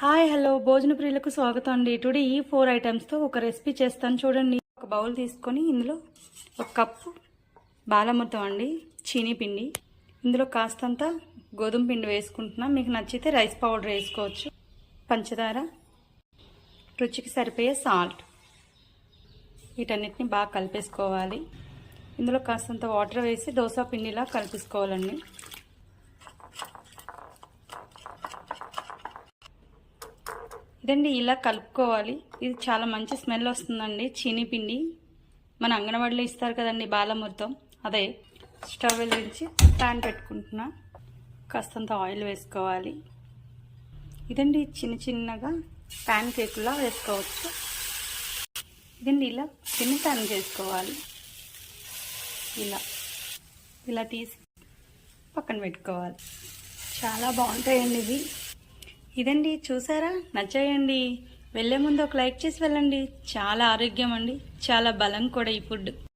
Hi hello. భోజన ప్రియులకు స్వాగతం అండి. టుడే ఈ ఫోర్ ఐటమ్స్తో ఒక రెసిపీ చేస్తాను చూడండి. ఒక బౌల్ తీసుకొని ఇందులో ఒక కప్పు బాలమృతం అండి చీనీ పిండి. ఇందులో కాస్తంత గోధుమ పిండి వేసుకుంటున్నాం. మీకు నచ్చితే రైస్ పౌడర్ వేసుకోవచ్చు. పంచదార రుచికి సరిపోయే సాల్ట్. వీటన్నిటిని బాగా కలిపేసుకోవాలి. ఇందులో కాస్తంత వాటర్ వేసి దోశ పిండిలా కలిపేసుకోవాలండి. ఇదండి ఇలా కలుపుకోవాలి. ఇది చాలా మంచి స్మెల్ వస్తుందండి. చీనీ పిండి. మన అంగన్వాడీలో ఇస్తారు కదండి బాలమృతం అదే స్టవ్ వెలిగించి ప్యాన్ పెట్టుకుంటున్నా. కాస్తంత ఆయిల్ వేసుకోవాలి. ఇదండి చిన్న చిన్నగా ప్యాన్ కేకులా వేసుకోవచ్చు. ఇదండి ఇలా చిన్న ప్యాన్ చేసుకోవాలి. ఇలా. ఇలా తీసి పక్కన పెట్టుకోవాలి. చాలా బాగుంటాయండి ఇవి. ఇదండి చూసారా? నచ్చాయండి. వెళ్ళే ముందు ఒక లైక్ చేసి వెళ్ళండి. చాలా ఆరోగ్యం అండి. చాలా బలం కూడా ఈ ఫుడ్.